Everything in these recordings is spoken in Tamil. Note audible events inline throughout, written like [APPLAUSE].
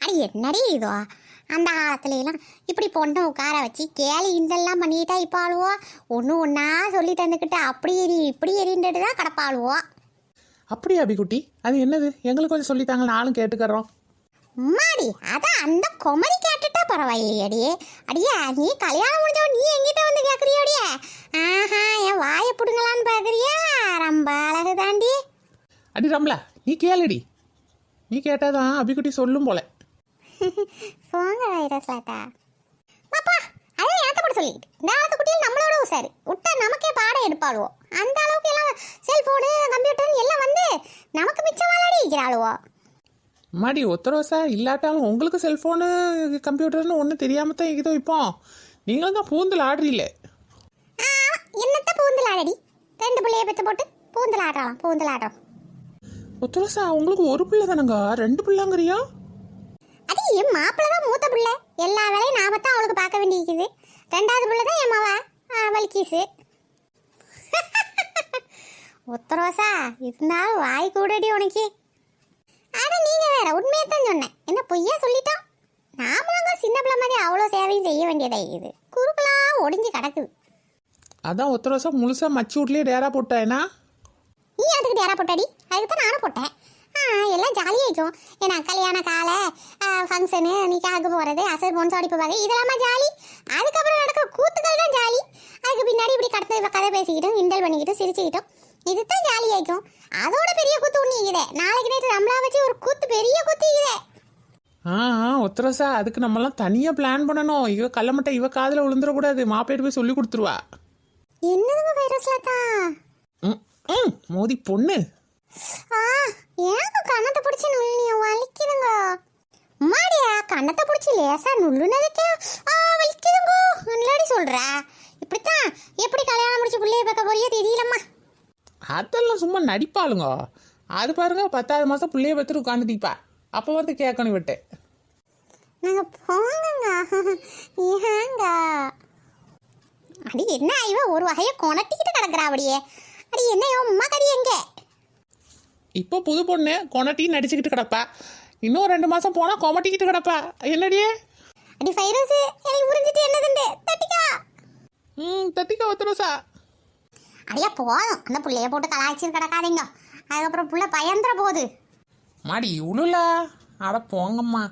அடி என்னடி இதோ? அந்த காலத்துல எல்லாம் இப்படி பொண்ணை உட்கார வச்சு கேலி இந்தெல்லாம் பண்ணிட்டா இப்போ ஆளுவோ? ஒன்று ஒன்றா சொல்லி தந்துக்கிட்டு அப்படி எரி இப்படி எரின்றது தான் கிடப்பாளுவோ? அப்படியா அபிக்குட்டி அது என்னது? எங்களுக்கு கொஞ்சம் சொல்லித்தாங்க நானும் கேட்டுக்கறோம். அம்மாடி அதான் அந்த குமரி கேட்டுட்டா பரவாயில்லையடி. அடியே நீ கல்யாணம் முடிஞ்சவன் நீ எங்கிட்ட வந்து கேட்குறியோடியே ஆஹா என் வாயை பிடுங்கலான்னு பார்க்குறியா ரொம்ப அழகு தாண்டி அடி ரம்லா நீ கேளுடி. நீ கேட்டாதான் அபிக்குட்டி சொல்லும் போல. [LAUGHS] போங்க வைரஸ்லாத்தா பாப்பா அதே எனக்கு மட்டும் சொல்லிட்டு இந்த காலத்து குட்டியில் நம்மளோட உசாரு. விட்டா நமக்கே பாடம் எடுப்பாளுவோ. அந்த அளவுக்கு எல்லாம் செல்ஃபோனு கம்ப்யூட்டர் எல்லாம் வந்து நமக்கு மிச்சமாலாடி இருக்கிறாளுவோ. மாடி ஒத்தரோசா இல்லாட்டாலும் உங்களுக்கு செல்ஃபோனு கம்ப்யூட்டர்னு ஒன்றும் தெரியாம தான் இருக்குதோ இப்போ? நீங்களும் தான் பூந்தல் ஆடுறீல்ல ஆமா, என்னத்த பூந்தல் ஆடடி ரெண்டு பிள்ளைய பெற்று போட்டு பூந்தல் ஆடுறாளாம் பூந்தல் ஆடுறோம். ஒத்தரோசா உங்களுக்கு ஒரு பிள்ளை தானங்க? ரெண்டு பிள்ளைங்கிறியா? என் மாப்பிள்ளை தான் மூத்த பிள்ளை. எல்லா வேலையும் நாம தான் அவளுக்கு பார்க்க வேண்டியிருக்குது. ரெண்டாவது பிள்ளை தான் என் மாவா. வலிக்கீஸு [LAUGHS] உத்தரவாசா இருந்தாலும் வாய் கூடடி உனக்கு. ஆனா நீங்க வேற உண்மையை தான் சொன்னேன். என்ன பொய்யா சொல்லிட்டோம்? நாமளுங்க சின்ன பிள்ளை மாதிரி அவ்வளோ சேவையும் செய்ய வேண்டியதா இது குறுக்கலா ஒடிஞ்சு கிடக்குது அதான் ஒத்தரோசா முழுசா மச்சி வீட்லயே டேரா போட்டாயனா? நீ அதுக்கு டேரா போட்டாடி. அதுக்கு தான் நானும் போட்டேன். எல்லாம் ஜாலியாக இருக்கும். ஏன்னா கல்யாண காலை ஃபங்க்ஷனு நிக்காக போகிறது அசர் பொன் சாடிப்பு வகை இதெல்லாம் ஜாலி அதுக்கப்புறம் நடக்கிற கூத்துக்கள் தான் ஜாலி அதுக்கு பின்னாடி இப்படி கடத்த கதை பேசிக்கிட்டும் கிண்டல் பண்ணிக்கிட்டும் சிரிச்சுக்கிட்டும். இதுதான் ஜாலி ஆயிக்கும் அதோட பெரிய கூத்து ஒன்று இருக்குதே நாளைக்கு நேற்று நம்மளா வச்சு ஒரு கூத்து பெரிய கூத்து இருக்குதே ஆ ஆ ஒத்தரோசா அதுக்கு நம்மலாம் தனியாக பிளான் பண்ணணும். இவ கள்ளமட்டை இவ காதில் விழுந்துடக்கூடாது. மாப்பிள்ளைட்டு போய் சொல்லி கொடுத்துருவா. என்னதுங்க வைரஸ்ல தான்? ம் ம் மோதி பொண்ணு. ஆ எனக்கு கண்ணத்தை பிடிச்சி நுள்ளிய வலிக்குதுங்க. மாடியா கண்ணத்தை பிடிச்சி லேசா நுள்ளுனதுக்கே ஆ வலிக்குதுங்க. முன்னாடி சொல்ற? இப்படித்தான் எப்படி கல்யாணம் முடிச்சு பிள்ளைய பார்க்க போறியோ தெரியலம்மா. அதெல்லாம் சும்மா நடிப்பாளுங்க. அது பாருங்க பத்தாவது மாதம் பிள்ளைய பத்திரம் உட்காந்துட்டிப்பா அப்போ வந்து கேட்கணும் விட்டு நாங்க போங்கங்க. ஏங்க. அடி என்ன இவ ஒரு வகையை கொணட்டிக்கிட்டு கிடக்குறா அப்படியே. அடி என்ன இவன் அம்மா கறி எங்க இப்போ புது பொண்ணு கொனட்டி நடிச்சுக்கிட்டு கிடப்பா. இன்னும் ரெண்டு மாதம் போனால் கொமட்டிக்கிட்டு கிடப்பா. என்னடியே? அடி ஃபைரஸ் எனக்கு புரிஞ்சிட்டு என்னதுண்டு? தட்டிக்கா ம் தட்டிக்க ஒத்தரோசா அடியா போதும். அந்த புள்ளைய போட்டு கலாய்ச்சி கிடக்காதீங்க. அதுக்கப்புறம் புள்ள பயந்துற போகுது மாடி இவ்வளோலா அட போங்கம்மா.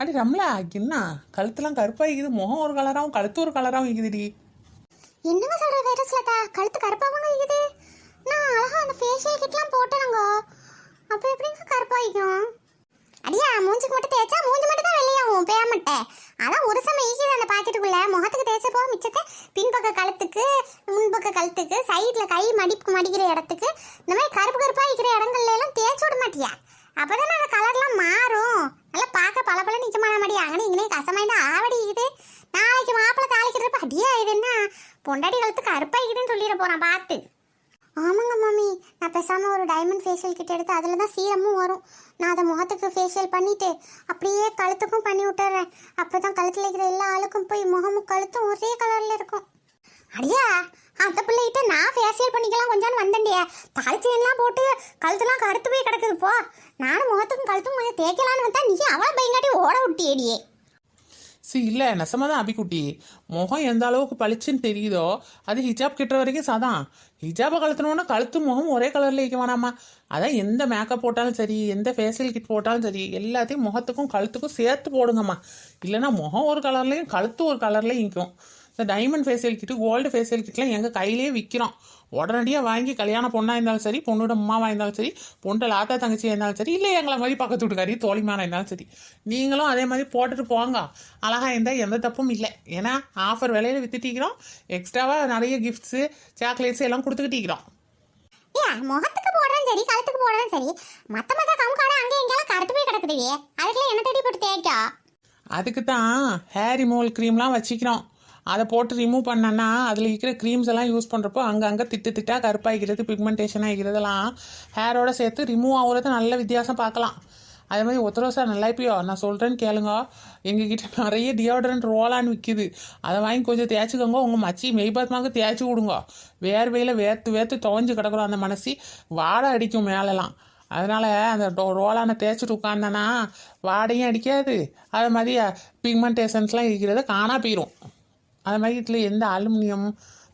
அடி ரம்லா என்ன? கழுத்துலாம் கருப்பாகிக்குது. முகம் ஒரு கலராகவும் கழுத்து ஒரு கலராகவும் இருக்குதுடி என்னங்க சொல்ற வைரஸ்லதா கழுத்து கருப்பாவங்க இருக்குது நான் அழகா அந்த ஃபேஷியல் கிட்லாம் போட்டேனுங்க. அப்போ எப்படிங்க கருப்பாயிக்கும் அடியா மூஞ்சுக்கு மட்டும் தேய்ச்சா மூஞ்சி மட்டும் தான் வெளியாகும் பேமட்டை அதான் ஒரு சமயம் ஈக்கிது அந்த பாக்கெட்டுக்குள்ள. முகத்துக்கு தேய்ச்ச போக மிச்சத்தை பின்பக்க கழுத்துக்கு முன்பக்க கழுத்துக்கு சைடில் கை மடிப்பு மடிக்கிற இடத்துக்கு. இந்த மாதிரி கருப்பு கருப்பாக இருக்கிற இடங்கள்ல எல்லாம் தேய்ச்சி விட மாட்டியா? அப்போதானே அந்த கலர்லாம் மாறும். நல்லா பார்க்க பல பல நிற்கமான மாடி அங்கே இங்கே கசமாயிருந்து ஆவடிக்குது. நாளைக்கு மாப்பிள்ளை தாளிக்கிறப்ப அடியா இது என்ன? பொண்டாடி கழுத்து கருப்பாயிக்குதுன்னு சொல்லிட போகிறான் பார்த்து. ஆமாங்க மாமி. நான் பேசாமல் ஒரு டைமண்ட் ஃபேஷியல் கிட்ட எடுத்து அதில் தான் சீரமும் வரும். நான் அதை முகத்துக்கு ஃபேஷியல் பண்ணிவிட்டு அப்படியே கழுத்துக்கும் பண்ணி விட்டுறேன். அப்போ தான் கழுத்தில் இருக்கிற எல்லா ஆளுக்கும் போய் முகமும் கழுத்தும் ஒரே கலரில் இருக்கும். அடியா அந்த பிள்ளைகிட்ட நான் ஃபேஷியல் பண்ணிக்கலாம் கொஞ்சம் வந்தேன்டியா தாழ்ச்சியெல்லாம் போட்டு கழுத்துலாம் கருத்து போய் கிடக்குது போ. நானும் முகத்துக்கும் கழுத்தும் கொஞ்சம் தேய்க்கலான்னு வந்தா நீ அவ்வளோ பயங்காட்டி ஓட விட்டியடியே சி இல்லை நெசமாக தான் அபிக்குட்டி. முகம் எந்த அளவுக்கு பளிச்சுன்னு தெரியுதோ அது ஹிஜாப் கிட்டுற வரைக்கும் சாதான் ஹிஜாபை கழுத்தணுன்னா கழுத்து முகம் ஒரே கலரில் இருக்க வேணாமா அதான் எந்த மேக்கப் போட்டாலும் சரி எந்த ஃபேஷியல் கிட் போட்டாலும் சரி எல்லாத்தையும் முகத்துக்கும் கழுத்துக்கும் சேர்த்து போடுங்கம்மா. இல்லைன்னா முகம் ஒரு கலர்லேயும் கழுத்து ஒரு கலர்லேயும் நிற்கும் இந்த diamond facial kit gold facial கிட்லாம் எங்கள் கையிலேயே விற்கிறோம் உடனடியாக வாங்கி கல்யாண பொண்ணாக இருந்தாலும் சரி பொண்ணோட அம்மாவாக இருந்தாலும் சரி பொண்ணோட ஆத்தா தங்கச்சியாக இருந்தாலும் சரி இல்லை எங்களை மாதிரி பக்கத்து வீட்டுக்காரி தோழிமானா இருந்தாலும் சரி நீங்களும் அதே மாதிரி போட்டுட்டு போங்க. அழகாக இருந்தால் எந்த தப்பும் இல்லை. ஏன்னா ஆஃபர் விலையில வித்துட்டிக்கிறோம் எக்ஸ்ட்ராவாக நிறைய கிஃப்ட்ஸு சாக்லேட்ஸ் எல்லாம் கொடுத்துக்கிட்டிக்கிறோம். முகத்துக்கு போடுறேன் சரி கழுத்துக்கு போடுறேன் சரி மத்த மத்த கம்காட அங்கே எங்கெல்லாம் கருத்து போய் கிடக்குதுவே அதுக்குள்ள என்ன தேடி போட்டு தேய்க்கா? அதுக்கு தான் ஹேர் ரிமூவல் க்ரீம்லாம் வச்சுக்கிறோம். அதை போட்டு ரிமூவ் பண்ணனா அதில் இருக்கிற க்ரீம்ஸ் எல்லாம் யூஸ் பண்ணுறப்போ அங்கங்கே திட்டு திட்டா கருப்பாகிக்கிறது பிக்மெண்டேஷன் ஆகிக்கிறதெல்லாம் ஹேரோட சேர்த்து ரிமூவ் ஆகுறது நல்ல வித்தியாசம் பார்க்கலாம். அதே மாதிரி ஒத்தரோசா நல்லா இப்பயோ நான் சொல்கிறேன்னு கேளுங்க. எங்ககிட்ட நிறைய டியோட்ரண்ட் ரோலான்னு விற்கிது அதை வாங்கி கொஞ்சம் தேய்ச்சிக்கோங்க. உங்கள் மச்சி மெய்பாத்மாவுக்கு தேய்ச்சி விடுங்க. வேர்வையில் வேர்த்து வேர்த்து துவஞ்சு கிடக்குறோம் அந்த மனசி வாடை அடிக்கும் மேலெல்லாம். அதனால் அந்த டோ- ரோலானை தேய்ச்சிட்டு உட்காந்தனா வாடையும் அடிக்காது. அது மாதிரி பிக்மெண்டேஷன்ஸ்லாம் இருக்கிறத காணா போயிடும் அது மாதிரி இதில் எந்த அலுமினியம்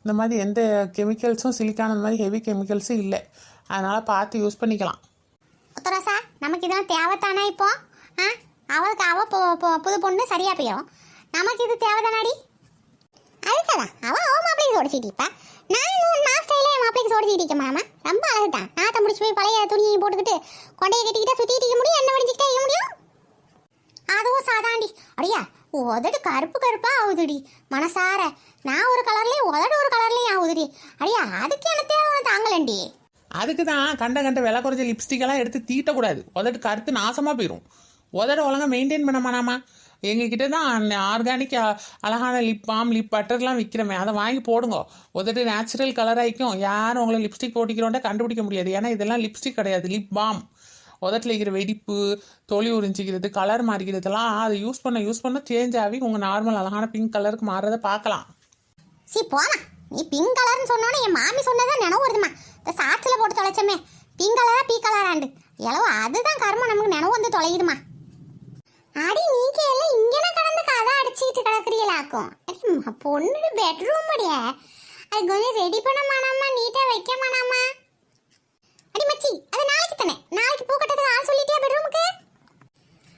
இந்த மாதிரி எந்த கெமிக்கல்ஸும் சிலிக்கான் அந்த மாதிரி ஹெவி கெமிக்கல்ஸும் இல்லை. அதனால் பார்த்து யூஸ் பண்ணிக்கலாம். உத்தரசா நமக்கு இதெல்லாம் தேவைத்தானா இப்போ? ஆ? அவளுக்கு அவள் பொ- போ புது பொண்ணு சரியாக போயிடும் நமக்கு இது தேவைதானாடி? அது சதா அவள் அவன் மாப்பிளைக்கு சோடிச்சிட்டு இப்போ நான் நான் ஸ்டைல என் மாப்பிளைக்கு சோடிச்சிட்டு இருக்க மாமா ரொம்ப அழகு தான் நாத்த முடிச்சு போய் பழைய துணியை போட்டுக்கிட்டு கொண்டையை கட்டிக்கிட்டு சுத்திட்டு இருக்க முடியும் என்ன வடிஞ்சுக்கிட்டே இருக்க முடியும்? அதுவும் சாதாண்டி. அப்படியா உதடு கருப்பு கருப்பா ஆகுதுடி மனசார நான் ஒரு கலர்லேயும் உதடு ஒரு கலர்லேயும் ஆகுதுடி அடியா அதுக்கு என்ன தேவை உனக்கு தாங்கலண்டி அதுக்கு தான் கண்ட கண்ட விலை குறைஞ்ச லிப்ஸ்டிக்கெல்லாம் எடுத்து தீட்டக்கூடாது. உதட்டு கருத்து நாசமாக போயிடும் உதட ஒழுங்கா மெயின்டைன் பண்ண மாட்டாமா? எங்ககிட்ட தான் ஆர்கானிக் அழகான லிப் பாம் லிப் பட்டர்லாம் விற்கிறமே அதை வாங்கி போடுங்க. உதட்டு நேச்சுரல் கலர் ஆகிக்கும் யாரும் உங்களை லிப்ஸ்டிக் போட்டிக்கிறோண்டா கண்டுபிடிக்க முடியாது. ஏன்னா இதெல்லாம் லிப்ஸ்டிக் கிடையாது. லிப் பாம் உதட்டில் இருக்கிற வெடிப்பு தொலி உறிஞ்சிக்கிறது கலர் மாறிக்கிறதுலாம் அதை யூஸ் பண்ண யூஸ் பண்ண சேஞ்ச் ஆகி உங்கள் நார்மல் அழகான பிங்க் கலருக்கு மாறுறதை பார்க்கலாம். சி போமா நீ பிங்க் கலர்னு சொன்னோன்னே என் மாமி சொன்னதான் நினைவு வருதுமா இந்த சாட்சியில் போட்டு தொலைச்சமே. பிங்க் கலரா பீ கலராண்டு எளவோ அதுதான் கர்மம் நமக்கு நினைவு வந்து தொலையுதுமா? அடி நீங்க எல்லாம் இங்கன கடந்து கதை அடிச்சுக்கிட்டு கிடக்குறீங்களாக்கும். பொண்ணு பெட்ரூம் அடியே. அது கொஞ்சம் ரெடி பண்ண மானாமா நீட்டா வைக்க மானாமா? அடி மச்சி அதனால நாளைக்கு நாளைக்கு பூ கட்டத்துக்கு ஆள் சொல்லிட்டியா பெட்ரூமுக்கு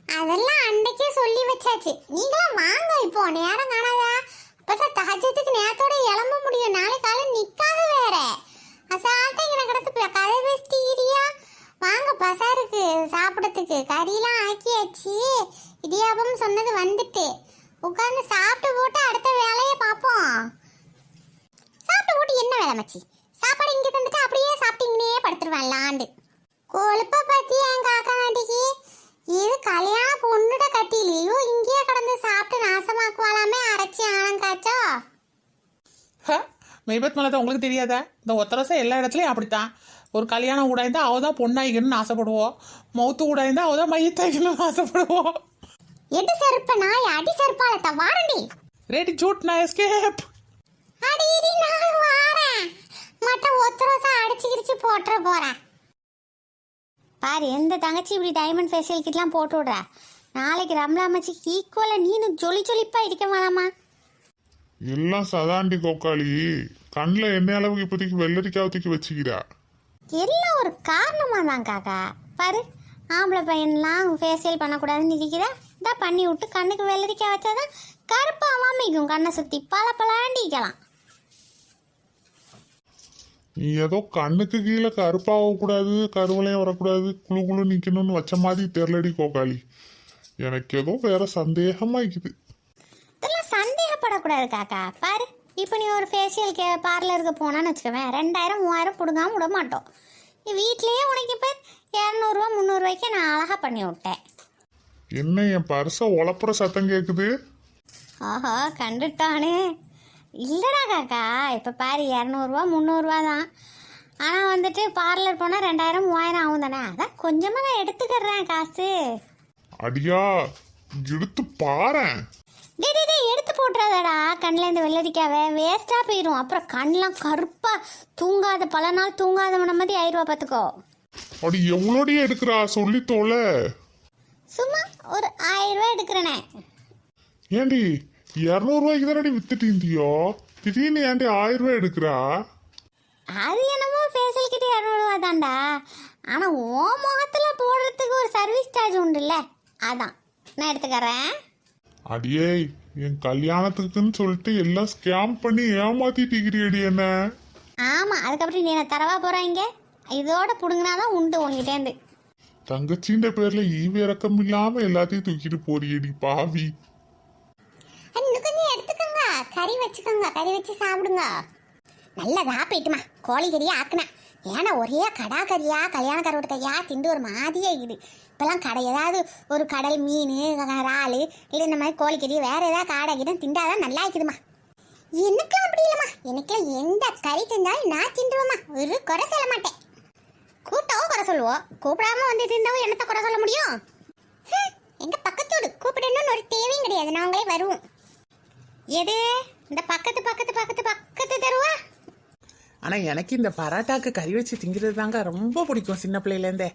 அதெல்லாம் அன்னைக்கே சொல்லி வச்சாச்சு. நீங்களாம் வாங்க இப்போ. நேரம் காணாதா? அப்பதான் தகஜத்துக்கு நேரத்தோட இளம்ப முடியும். நாளை காலம் நிக்காத வேற. அசால்ட்டா எனக்கு கிடத்து கதை பேசிட்டீரியா வாங்க பசாருக்கு சாப்பிடத்துக்கு கறியெல்லாம் ஆக்கியாச்சு. இடியாபம் சொன்னது வந்துட்டு. உட்காந்து சாப்பிட்டு போட்டு அடுத்த வேலையை பார்ப்போம். சாப்பிட்டு போட்டு என்ன வேலை மச்சி? சாப்பாடு இங்கே தந்துட்டு அப்படியே சாப்பிட்டீங்கன்னே படுத்துருவேன் லாண்டு. கொழுப்ப பத்தி என் காக்கா நாட்டிக்கு இது கல்யாண பொண்ணுட கட்டிலையும் இங்கேயே கடந்து சாப்பிட்டு நாசமாக்குவாளாமே அரைச்சி ஆனங்காச்சோ ஹ மெய்பத் மலத்தை உங்களுக்கு தெரியாதா? இந்த ஒத்தரசம் எல்லா இடத்துலையும் அப்படித்தான். ஒரு கல்யாணம் ஊடாயிருந்தா அவள் தான் பொண்ணாயிக்கணும்னு ஆசைப்படுவோம் மௌத்து ஊடாயிருந்தா அவள் தான் மையத்தாய்க்கணும்னு ஆசைப்படுவோம் எடு செருப்ப நாய் அடி செருப்பாலத்த வாரண்டி. ரெடி ஜூட் நான் எஸ்கேப் அடி இடி நான் வாரேன். மட்ட ஒத்தரோசா அடிச்சு கிடிச்சு போட்டுற போறேன். பாரு எந்த தங்கச்சி இப்படி டைமண்ட் ஃபேஷியல் கிட்லாம் போட்டு விடுறா நாளைக்கு ரம்லா மச்சிக்கு ஈக்குவலா நீனு ஜொலி ஜொலிப்பா இருக்க வேணாமா? எல்லாம் சதாண்டி கோக்காளி. கண்ணில் என்ன அளவுக்கு இப்போதைக்கு வெள்ளரிக்காய் தூக்கி வச்சுக்கிறா? எல்லாம் ஒரு காரணமா தான் காக்கா. பாரு ஆம்பளை பையன்லாம் ஃபேஷியல் பண்ணக்கூடாதுன்னு இருக்கிற இதா பண்ணி விட்டு கண்ணுக்கு வெள்ளரிக்காய் வச்சாதான் கருப்பாகாம இருக்கும் கண்ணை சுற்றி பல பலாண்டிக்கலாம் நீ ஏதோ கண்ணுக்கு கீழே கருப்பாகக்கூடாது கருவளையம் வரக்கூடாது குழு குழு நிற்கணும்னு வச்ச மாதிரி தெரிலடி கோக்காளி எனக்கு ஏதோ வேற சந்தேகமா இருக்குது இதெல்லாம் சந்தேகப்படக்கூடாது காக்கா. பாரு இப்போ நீ ஒரு ஃபேஷியல் கே பார்லருக்கு போனான்னு வச்சுக்கவேன். ரெண்டாயிரம் மூவாயிரம் பிடுங்காம விட மாட்டோம். நீ வீட்லேயே உனக்கு இப்போ இரநூறுவா முந்நூறுவாய்க்கு நான் அழகாக பண்ணி விட்டேன். என்ன என் பர்ஸை உழப்புற சத்தம் கேட்குது ஆஹா கண்டுட்டானே. இல்லைடா காக்கா இப்போ பாரு இரநூறுவா முந்நூறுரூவா தான். ஆனால் வந்துட்டு பார்லர் போனால் ரெண்டாயிரம் மூவாயிரம் ஆகும் தானே? அதான் கொஞ்சமாக நான் எடுத்துக்கிறேன் காசு. அடியா எடுத்து பாரேன். டே டே டே எடுத்து போட்டுறாதடா. கண்ணில் இந்த வெள்ளரிக்காவை வேஸ்ட்டாக போயிடும் அப்புறம் கண்ணெலாம் கருப்பாக தூங்காத பல நாள் தூங்காதவன மாதிரி ஆயிடுவா பார்த்துக்கோ அடி எவ்வளோடி எடுக்கிறா? சொல்லி தோலை சும்மா ஒரு ஆயிரம் ரூபாய் எடுக்கிறேனே. ஏண்டி? இரநூறுவாய்க்கு தானடி வித்துட்டு இருந்தியோ திடீர்னு ஏன்டி ஆயிரம் ரூபாய் எடுக்கிறா? அது என்னமோ ஃபேஷியல் கிட்ட இரநூறுவா தான்டா ஆனால் ஓ முகத்தில் போடுறதுக்கு ஒரு சர்வீஸ் சார்ஜ் உண்டுல்ல. அதான். நான் எடுத்துக்கிறேன். அடியே என் கல்யாணத்துக்குன்னு சொல்லிட்டு எல்லாம் ஸ்கேம் பண்ணி ஏமாத்திட்டு என்ன? ஆமாம் அதுக்கப்புறம் நீ என்ன தரவா போகிறாங்க இதோட பிடுங்கினாதான் உண்டு உங்ககிட்டேருந்து தங்கச்சின்ற பேர்ல ஈவு இறக்கம் இல்லாம எல்லாத்தையும் தூக்கிட்டு போறியடி பாவி. கறி வச்சுக்கோங்க கறி வச்சு சாப்பிடுங்க. நல்லதா போயிட்டுமா கோழி கறியா ஆக்குனேன் ஏன்னா ஒரே கடா கறியா கல்யாண கருவட்டு கையா திண்டு ஒரு மாதிரியே இருக்குது இப்போல்லாம் கடை ஏதாவது ஒரு கடல் மீன் இறால் இல்லை இந்த மாதிரி கோழிக்கறி வேறு ஏதாவது காடை கிட்ட திண்டாதான் நல்லா இருக்குதுமா எனக்கும் அப்படி இல்லைம்மா. எனக்கெல்லாம் எந்த கறி திண்டாலும் நான் திண்டுவேம்மா ஒரு குறை சொல்ல மாட்டேன். கூப்பிட்டவும் குறை சொல்லுவோம் கூப்பிடாம வந்து திண்டவும் என்னத்த குறை சொல்ல முடியும்? எங்கள் பக்கத்தோடு கூப்பிடணும்னு ஒரு தேவையும் கிடையாது. நாங்களே வருவோம். எது? இந்த பக்கத்து பக்கத்து பக்கத்து பக்கத்து தெருவா? ஆனால் எனக்கு இந்த பரோட்டாக்கு கறி வச்சு திங்கிறது தாங்க ரொம்ப பிடிக்கும் சின்ன பிள்ளையிலேருந்தே.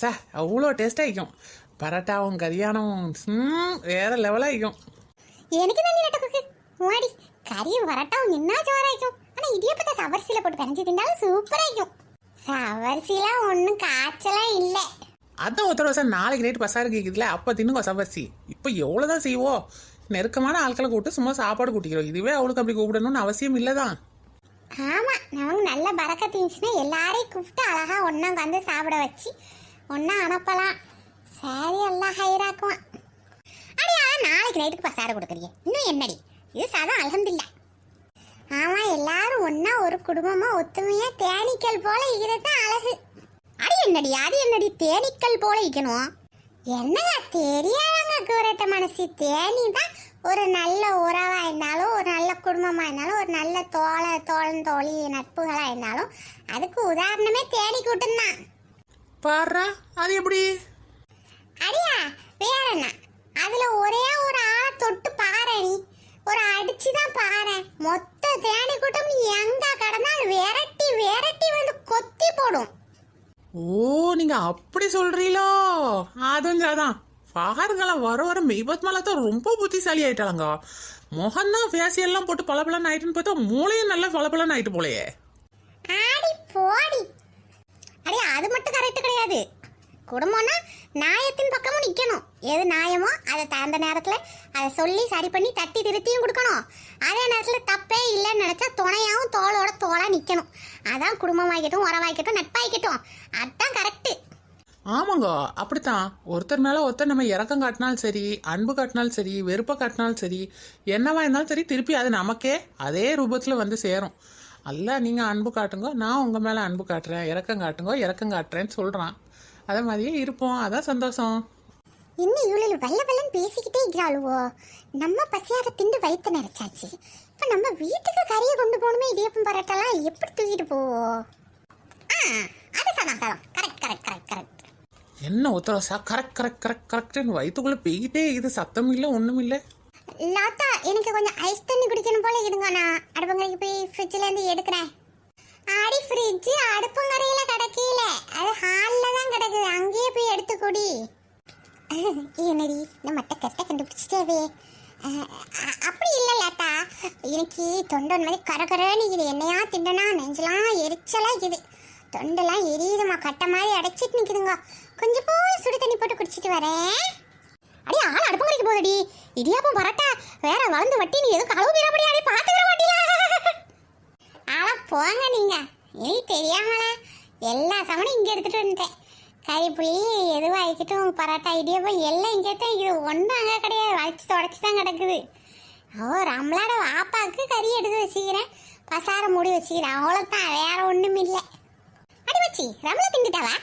சார் அவ்வளோ டேஸ்ட்டாக இருக்கும். பரோட்டாவும் கரியானவும் ம், வேற லெவலாக இருக்கும். எனக்கு தான் நட்டக்குக்கு மாடி கறி வரட்டாவும் நின்னா சோறாய்க்கும் ஆனா இடியப்பத்தை சவரிசியில போட்டு கரைஞ்சி தின்னாலும் சூப்பராய்க்கும் சவரிசிலாம் ஒன்றும் காய்ச்சலாம் இல்லை. அதான் ஒருத்தர் வருஷம் நாளைக்கு நைட்டு பசாரு கேட்குதுல அப்போ தின்னுங்க சவரிசி. இப்போ எவ்வளோ தான் செய்வோம் நெருக்கமான ஆட்களை கூப்பிட்டு சும்மா சாப்பாடு கூட்டிக்கிறோம். இதுவே அவளுக்கு அப்படி கூப்பிடணும்னு அவசியம் இல்லைதான். ஆமா நமக்கு நல்ல பறக்க தீந்துச்சுன்னா எல்லாரையும் கூப்பிட்டு அழகா ஒண்ணா உட்காந்து சாப்பிட வச்சு ஒண்ணா அனுப்பலாம். சரி எல்லாம் ஹைராக்குவான். அடியா நாளைக்கு நைட்டுக்கு பசார கொடுக்குறீங்க. இன்னும் என்னடி? இது சாதம் அலமதில்ல ஆமா எல்லாரும் ஒன்னா ஒரு குடும்பமா ஒத்துமையா தேனீக்கள் போல இருக்கிறது தான் அழகு. அடி என்னடி? அது என்னடி? தேனீக்கள் போல இருக்கணும்? என்னங்க தெரியாதங்க கூரட்ட மனசு தேனி தான் ஒரு நல்ல உறவா இருந்தாலும் ஒரு நல்ல குடும்பமா இருந்தாலும் ஒரு நல்ல தோழ தோழன் தோழி நட்புகளா இருந்தாலும் அதுக்கு உதாரணமே தேனி கூட்டம் தான் பாடுறா அது எப்படி? அடியா வேற என்ன? அதுல ஒரே ஒரு ஆளை தொட்டு பாரு நீ ஒரு அடிச்சு தான் பாரு மொத்த தேனி கூட்டம் நீ எங்க கடந்தாலும் விரட்டி விரட்டி வந்து கொத்தி போடும். ஓ நீங்க அப்படி சொல்றீங்களோ அதுவும் அதான் பாருங்களேன் வர வர மெய்பத் மேலே தான் ரொம்ப புத்திசாலி ஆயிட்டாளங்க. முகம்தான் ஃபேசியெல்லாம் போட்டு பளபளன்னு ஆயிட்டுன்னு பார்த்தா மூளையும் நல்லா பளபளன்னு ஆயிட்டு போலயே. ஆடி போடி. அடி அது மட்டும் கரெக்ட் கிடையாது. குடும்பம்னா நியாயத்தின் பக்கமும் நிற்கணும் எது நியாயமோ அதை தகுந்த நேரத்தில் அதை சொல்லி சரி பண்ணி தட்டி திருத்தியும் கொடுக்கணும். அதே நேரத்தில் தப்பே இல்லைன்னு நினச்சா துணையாகவும் தோளோட தோளாக நிற்கணும் அதான் குடும்பமாகிக்கட்டும் உறவாய்க்கட்டும் நட்பாய்க்கட்டும். அதான் கரெக்டு ஆமாங்க அப்படித்தான். ஒருத்தர் மேல ஒருத்தர் நம்ம இறக்கம் காட்டினாலும் சரி அன்பு காட்டினாலும் சரி வெறுப்பை காட்டினாலும் சரி என்னவா இருந்தாலும் சரி திருப்பி அது நமக்கே அதே ரூபத்தில் வந்து சேரும். அல்ல நீங்கள் அன்பு காட்டுங்க நான் உங்கள் மேலே அன்பு காட்டுறேன் இறக்கம் காட்டுங்க இறக்கம் காட்டுறேன்னு சொல்கிறான் அதே மாதிரியே இருப்போம். அதான் சந்தோஷம். இன்னும் இவ்வளவு வெள்ள வெள்ளன்னு பேசிக்கிட்டே இருக்கிறாளுவோ நம்ம பசியாக திண்டு வயிற்று நினைச்சாச்சு. இப்போ நம்ம வீட்டுக்கு கறியை கொண்டு போகணுமே இடியப்பம் பரோட்டாலாம் எப்படி தூக்கிட்டு போவோம் ஆ அது சதம் சதம். கரெக்ட் கரெக்ட் கரெக்ட் கரெக்ட் என்ன உத்தரவு சா கரெக்ட் கரெக்ட் கரெக்ட் கரெக்ட்னு வயிற்றுக்குள்ளே பெய்கிட்டே இது சத்தம் இல்லை ஒன்றும் இல்லை லாத்தா எனக்கு கொஞ்சம் ஐஸ் தண்ணி குடிக்கணும் போல இருங்க நான் அடுப்பங்கரைக்கு போய் ஃப்ரிட்ஜ்ல இருந்து எடுக்கிறேன். ஆடி ஃப்ரிட்ஜ் அடுப்பங்கரையில கிடக்கல. அது ஹாலில் தான் கிடக்குது. அங்கேயே போய் எடுத்து குடி. என்னடி நம்ம மட்டை கரெக்டாக கண்டுபிடிச்சிட்டாவே. அப்படி இல்லை லாத்தா எனக்கு தொண்டை மாதிரி மாதிரி கரகரன்னு இது என்னையா திண்டனா? நெஞ்சலாம் எரிச்சலாக இருக்குது. தொண்டெல்லாம் எரியுதுமா கட்ட மாதிரி அடைச்சிட்டு நிற்குதுங்க கொஞ்சம் போல சுடு தண்ணி போட்டு குடிச்சிட்டு வரேன். அடி ஆள் அடுப்பங்கரைக்கு போகுதுடி. இடியாப்பம் பரட்டா வேற வளர்ந்து வட்டி நீ எதுவும் கழுவு பீரப்படி அடி பார்த்துக்கிற மாட்டியா ஆளா போங்க நீங்க. இனி தெரியாமல. எல்லா சமனும் இங்கே எடுத்துட்டு வந்துட்டேன். கறி புளி எதுவும் பரோட்டா இடியாப்பம் எல்லாம் இங்கே தான் இது ஒன்றும் அங்கே கிடையாது. வளைச்சி தொடச்சி தான் கிடக்குது. ஓ நம்மளோட வாப்பாவுக்கு கறி எடுத்து வச்சுக்கிறேன். பசார மூடி வச்சுக்கிறேன். அவ்வளோதான் வேற ஒன்றும் இல்லை அடி வச்சி ரம்லா திண்டுட்டாவா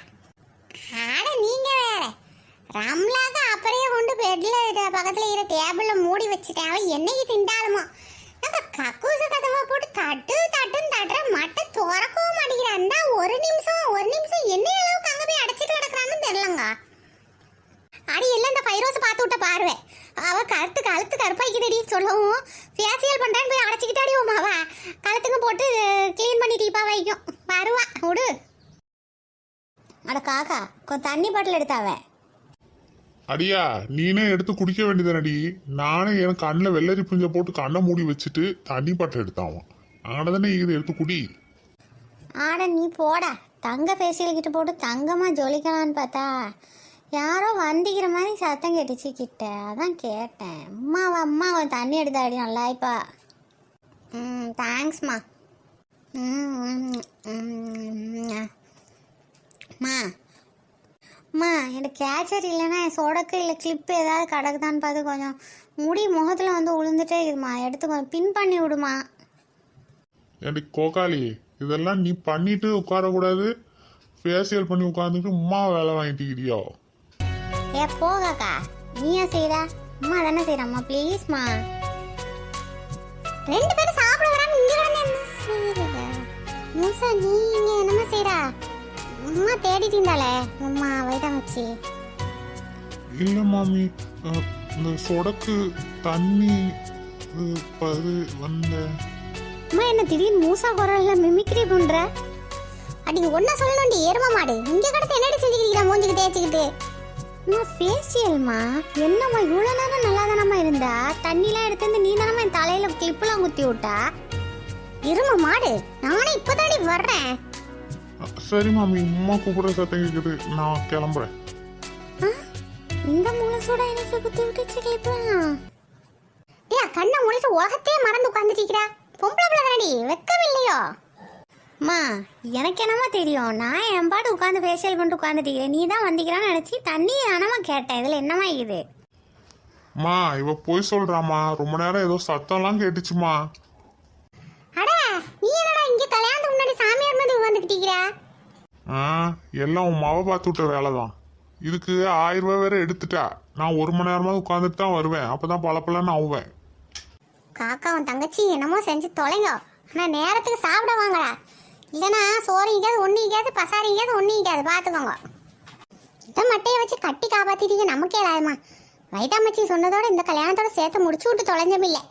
ரம்லாக அப்படியே கொண்டு பெட்ல பக்கத்துல இருக்கிற டேபிள்ல மூடி வச்சுட்டேன். அவன் என்னைக்கு திண்டாலுமோ நம்ம கக்கூசு கதவை போட்டு தட்டு தட்டுன்னு தட்டுற மட்டை திறக்கவும் மாட்டேங்கிறான் தான் ஒரு நிமிஷம் ஒரு நிமிஷம் என்ன அளவுக்கு அங்க போய் அடைச்சிட்டு கிடக்குறான்னு தெரியலங்க. அடி எல்லாம் இந்த பைரோஸ் பார்த்து விட்ட பார்வை. அவ கழுத்து கழுத்து கருப்பாய்க்குதடி சொல்லவும் ஃபேசியல் பண்றான்னு போய் அடைச்சிக்கிட்டாடி உமா அவ கழுத்துங்க போட்டு க்ளீன் பண்ணி டீப்பா வைக்கும். வருவா விடு. அட காக்கா கொஞ்சம் தண்ணி பாட்டில் எடுத்தாவே. அடியா நீனே எடுத்து குடிக்க வேண்டியதானடி நானே என் கண்ணில் வெள்ளரி புஞ்ச போட்டு கண்ணை மூடி வச்சுட்டு தண்ணி பாட்டை எடுத்தான் ஆனால் தானே இது எடுத்து குடி ஆட நீ போடா தங்க ஃபேஷியல் கிட்ட போட்டு தங்கமாக ஜொலிக்கலான்னு பார்த்தா யாரோ வந்திக்கிற மாதிரி சத்தம் கேட்டுச்சு கிட்ட அதான் கேட்டேன் அம்மாவா அம்மா அவன் தண்ணி எடுத்தாடி நல்லா இப்போ ம் தேங்க்ஸ்மா ம் மா அம்மா எனக்கு கேச்சர் இல்லைன்னா என் சொடக்கு இல்லை கிளிப்பு ஏதாவது கிடக்குதான்னு பார்த்து கொஞ்சம் முடி முகத்தில் வந்து உளுந்துட்டே இருக்குமா? எடுத்து கொஞ்சம் பின் பண்ணி விடுமா? ஏண்டி கோகாளி இதெல்லாம் நீ பண்ணிட்டு உட்காரக்கூடாது. ஃபேஷியல் பண்ணி உட்காந்துட்டு உமா வேலை வாங்கிட்டிக்கிறியோ? ஏ போகாக்கா. நீயா செய்யறா அம்மா தானே செய்யறம்மா ப்ளீஸ்மா ரெண்டு பேரும் சாப்பிட வராம இங்க கிடந்து என்ன செய்யறது மூசா நீ இங்க என்னமா செய்யறா அம்மா தேடிட்டு இருந்தாளே. அம்மா வயதாங்கச்சி இல்லை மாமி இந்த சொடக்கு தண்ணி பது வந்த. அம்மா என்ன திடீர்னு மூசா குரல்ல மிமிக்ரி பண்ற? அடி ஒன்ன சொல்லணும்டி எரும மாடு. இங்க கடத்து என்னடி செஞ்சுக்கிறீங்க மூஞ்சுக்கு தேய்ச்சிக்கிட்டு? அம்மா ஃபேஷியல்மா என்னம்மா இவ்வளோ நேரம் நல்லா தானம்மா இருந்தா? தண்ணிலாம் எடுத்து வந்து நீ தானம்மா என் தலையில கிளிப்பெல்லாம் குத்தி விட்டா? இரும மாடு நானே இப்போதாடி வர்றேன். சரி மாமி அம்மா கூப்பிடுற சத்தம் கேக்குது நான் கிளம்புறேன். இந்த முழுசோட எனக்கு குத்தி விட்டுச்சு கிளிப்பெல்லாம் ஏய் கண்ணை முடிச்சு உலகத்தையே மறந்து உட்காந்துட்டீங்களா பொம்பளை பிள்ளை தானடி வெக்கமில்லையோ? அம்மா எனக்கு என்னம்மா தெரியும். நான் என் பாட்டு உட்காந்து ஃபேஷியல் பண்ணிட்டு உட்காந்துட்டீங்க நீ தான் வந்திக்கிறான்னு நினச்சி தண்ணி தானம்மா கேட்டேன். இதில் என்னம்மா இது? மா இவ போய் சொல்றாமா ரொம்ப நேரம் ஏதோ சத்தம்லாம் கேட்டுச்சுமா. அட நீ என்னடா இங்கே கல்யாணத்துக்கு முன்னாடி சாமியார் மாதிரி உட்காந்துக்கிட்டீங்க ஆ எல்லாம் உன் மாவை பார்த்து விட்ட வேலை தான் இதுக்கு ஆயிரம் ரூபாய் வேற எடுத்துட்டா. நான் ஒரு மணி நேரமாவது உட்காந்துட்டு தான் வருவேன். அப்பதான் பளபளன்னு ஆவேன் காக்கா உன் தங்கச்சி என்னமோ செஞ்சு தொலைங்க. ஆனால் நேரத்துக்கு சாப்பிட வாங்கடா. இல்லைனா சோறு இங்காது ஒன்று இங்காது பசாரி இங்காது ஒன்று இங்காது பார்த்துக்கோங்க. இந்த மட்டையை வச்சு கட்டி காப்பாத்திட்டீங்க நமக்கே இல்லாதம்மா. வைதாமச்சி சொன்னதோட இந்த கல்யாணத்தோட சேர்த்து முடிச்சு விட்டு தொலைஞ்சமில்லை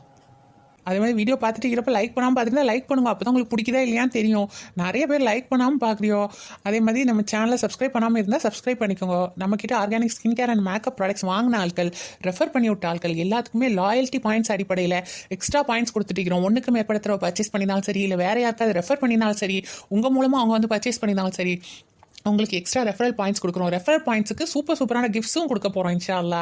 அதே மாதிரி வீடியோ பார்த்துட்டு இருக்கிறப்ப லைக் பண்ணாமல் பார்த்துருந்தா லைக் பண்ணுங்க. அப்போ தான் உங்களுக்கு பிடிக்குதா இல்லையான்னு தெரியும். நிறைய பேர் லைக் பண்ணாமல் பார்க்குறியோ. அதே மாதிரி நம்ம சேனலை சப்ஸ்கிரைப் பண்ணாமல் இருந்தால் சப்ஸ்கிரைப் பண்ணிக்கோங்க. நம்மக்கிட்ட organic skin care and makeup products வாங்கின ஆட்கள் ரெஃபர் பண்ணி விட்ட ஆட்கள் எல்லாத்துக்குமே லாயல்ட்டி பாயிண்ட்ஸ் அடிப்படையில் எக்ஸ்ட்ரா பாயிண்ட்ஸ் கொடுத்துட்டு ஒன்றுக்கு மேற்படுத்துகிற பர்ச்சேஸ் பண்ணினாலும் சரி இல்லை வேறு யாருக்காவது ரெஃபர் பண்ணினாலும் சரி உங்கள் மூலமாக அவங்க வந்து பர்ச்சேஸ் பண்ணினாலும் சரி உங்களுக்கு எக்ஸ்ட்ரா ரெஃபரல் பாயிண்ட்ஸ் கொடுக்குறோம். ரெஃபரல் பாயிண்ட்ஸுக்கு சூப்பர் சூப்பரான கிஃப்ட்ஸும் கொடுக்க போகிறோம் இன்ஷால்லா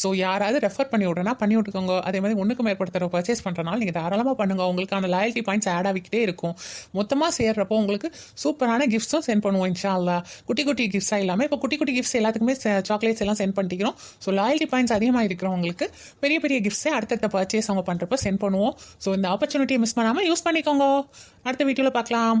ஸோ யாராவது ரெஃபர் பண்ணி விட்றனா பண்ணி விட்டுக்கோங்க. அதே மாதிரி ஒன்றுக்கு மேற்படுத்த பர்ச்சேஸ் பண்ணுறனால நீங்கள் தாராளமாக பண்ணுங்கள் உங்களுக்கான லாயல்ட்டி பாயிண்ட்ஸ் ஆட் ஆகிக்கிட்டே இருக்கும். மொத்தமாக சேர்றப்போ உங்களுக்கு சூப்பரான கிஃப்ட்ஸும் சென்ட் பண்ணுவோம் இன்ஷால்லா குட்டி குட்டி கிஃப்ட்ஸாக இல்லாமல் இப்போ குட்டி குட்டி கிஃப்ட்ஸ் எல்லாத்துக்குமே சாக்லேட்ஸ் எல்லாம் சென்ட் பண்ணிக்கிறோம். ஸோ லாயல்ட்டி பாயிண்ட்ஸ் அதிகமாக இருக்கிறவங்களுக்கு பெரிய பெரிய கிஃப்ட்ஸே அடுத்தடுத்த பர்ச்சேஸ் அவங்க பண்ணுறப்ப சென்ட் பண்ணுவோம். ஸோ இந்த ஆப்பர்ச்சுனிட்டியை மிஸ் பண்ணாமல் யூஸ் பண்ணிக்கோங்க. அடுத்த வீடியோவில் பார்க்கலாம்.